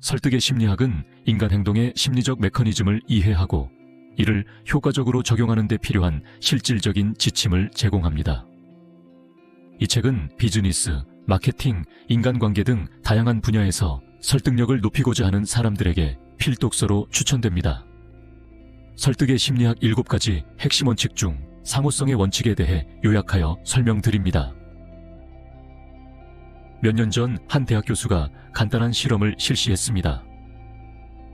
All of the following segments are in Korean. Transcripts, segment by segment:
설득의 심리학은 인간 행동의 심리적 메커니즘을 이해하고 이를 효과적으로 적용하는 데 필요한 실질적인 지침을 제공합니다. 이 책은 비즈니스, 마케팅, 인간관계 등 다양한 분야에서 설득력을 높이고자 하는 사람들에게 필독서로 추천됩니다. 설득의 심리학 7가지 핵심 원칙 중 상호성의 원칙에 대해 요약하여 설명드립니다. 몇 년 전 한 대학 교수가 간단한 실험을 실시했습니다.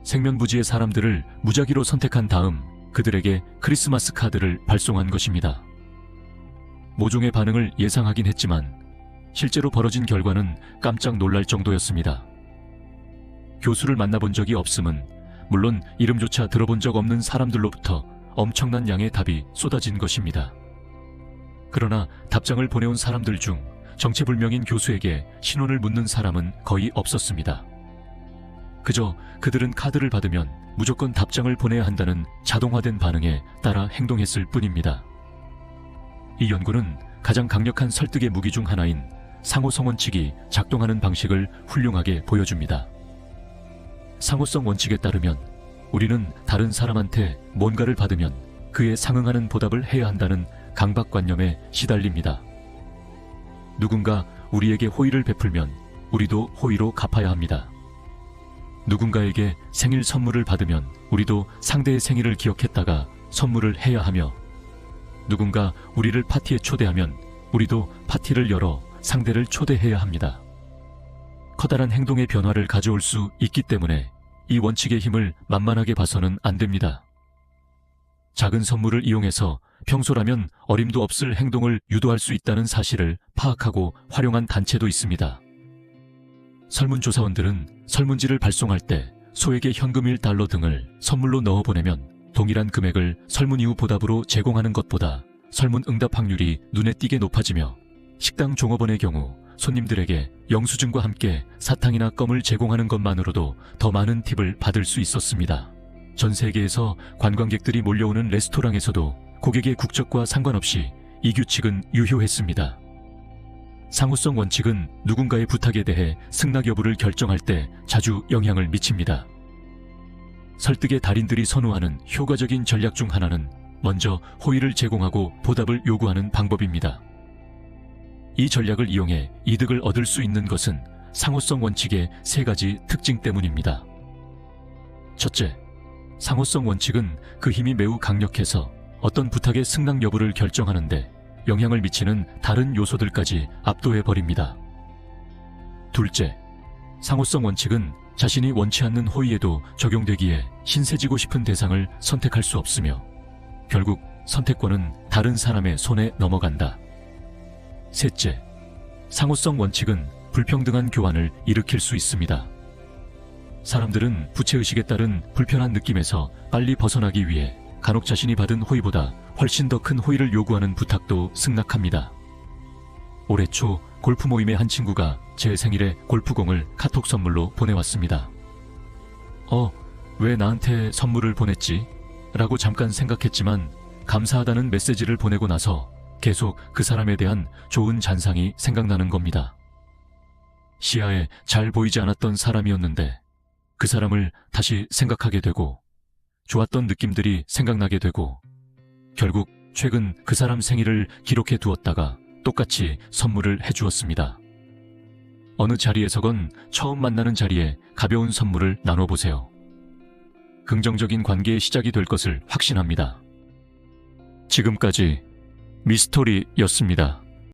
생면부지의 사람들을 무작위로 선택한 다음 그들에게 크리스마스 카드를 발송한 것입니다. 모종의 반응을 예상하긴 했지만 실제로 벌어진 결과는 깜짝 놀랄 정도였습니다. 교수를 만나본 적이 없음은 물론 이름조차 들어본 적 없는 사람들로부터 엄청난 양의 답이 쏟아진 것입니다. 그러나 답장을 보내온 사람들 중 정체불명인 교수에게 신원을 묻는 사람은 거의 없었습니다. 그저 그들은 카드를 받으면 무조건 답장을 보내야 한다는 자동화된 반응에 따라 행동했을 뿐입니다. 이 연구는 가장 강력한 설득의 무기 중 하나인 상호성 원칙이 작동하는 방식을 훌륭하게 보여줍니다. 상호성 원칙에 따르면 우리는 다른 사람한테 뭔가를 받으면 그에 상응하는 보답을 해야 한다는 강박관념에 시달립니다. 누군가 우리에게 호의를 베풀면 우리도 호의로 갚아야 합니다. 누군가에게 생일 선물을 받으면 우리도 상대의 생일을 기억했다가 선물을 해야 하며 누군가 우리를 파티에 초대하면 우리도 파티를 열어 상대를 초대해야 합니다. 커다란 행동의 변화를 가져올 수 있기 때문에 이 원칙의 힘을 만만하게 봐서는 안 됩니다. 작은 선물을 이용해서 평소라면 어림도 없을 행동을 유도할 수 있다는 사실을 파악하고 활용한 단체도 있습니다. 설문조사원들은 설문지를 발송할 때 소액의 현금 1달러 등을 선물로 넣어 보내면 동일한 금액을 설문 이후 보답으로 제공하는 것보다 설문 응답 확률이 눈에 띄게 높아지며 식당 종업원의 경우 손님들에게 영수증과 함께 사탕이나 껌을 제공하는 것만으로도 더 많은 팁을 받을 수 있었습니다. 전 세계에서 관광객들이 몰려오는 레스토랑에서도 고객의 국적과 상관없이 이 규칙은 유효했습니다. 상호성 원칙은 누군가의 부탁에 대해 승낙 여부를 결정할 때 자주 영향을 미칩니다. 설득의 달인들이 선호하는 효과적인 전략 중 하나는 먼저 호의를 제공하고 보답을 요구하는 방법입니다. 이 전략을 이용해 이득을 얻을 수 있는 것은 상호성 원칙의 세 가지 특징 때문입니다. 첫째, 상호성 원칙은 그 힘이 매우 강력해서 어떤 부탁의 승낙 여부를 결정하는데 영향을 미치는 다른 요소들까지 압도해 버립니다. 둘째, 상호성 원칙은 자신이 원치 않는 호의에도 적용되기에 신세지고 싶은 대상을 선택할 수 없으며 결국 선택권은 다른 사람의 손에 넘어간다. 셋째, 상호성 원칙은 불평등한 교환을 일으킬 수 있습니다. 사람들은 부채의식에 따른 불편한 느낌에서 빨리 벗어나기 위해 간혹 자신이 받은 호의보다 훨씬 더 큰 호의를 요구하는 부탁도 승낙합니다. 올해 초 골프 모임의 한 친구가 제 생일에 골프공을 카톡 선물로 보내왔습니다. 어, 왜 나한테 선물을 보냈지? 라고 잠깐 생각했지만 감사하다는 메시지를 보내고 나서 계속 그 사람에 대한 좋은 잔상이 생각나는 겁니다. 시야에 잘 보이지 않았던 사람이었는데 그 사람을 다시 생각하게 되고 좋았던 느낌들이 생각나게 되고 결국 최근 그 사람 생일을 기록해 두었다가 똑같이 선물을 해 주었습니다. 어느 자리에서건 처음 만나는 자리에 가벼운 선물을 나눠보세요. 긍정적인 관계의 시작이 될 것을 확신합니다. 지금까지 미스터리였습니다.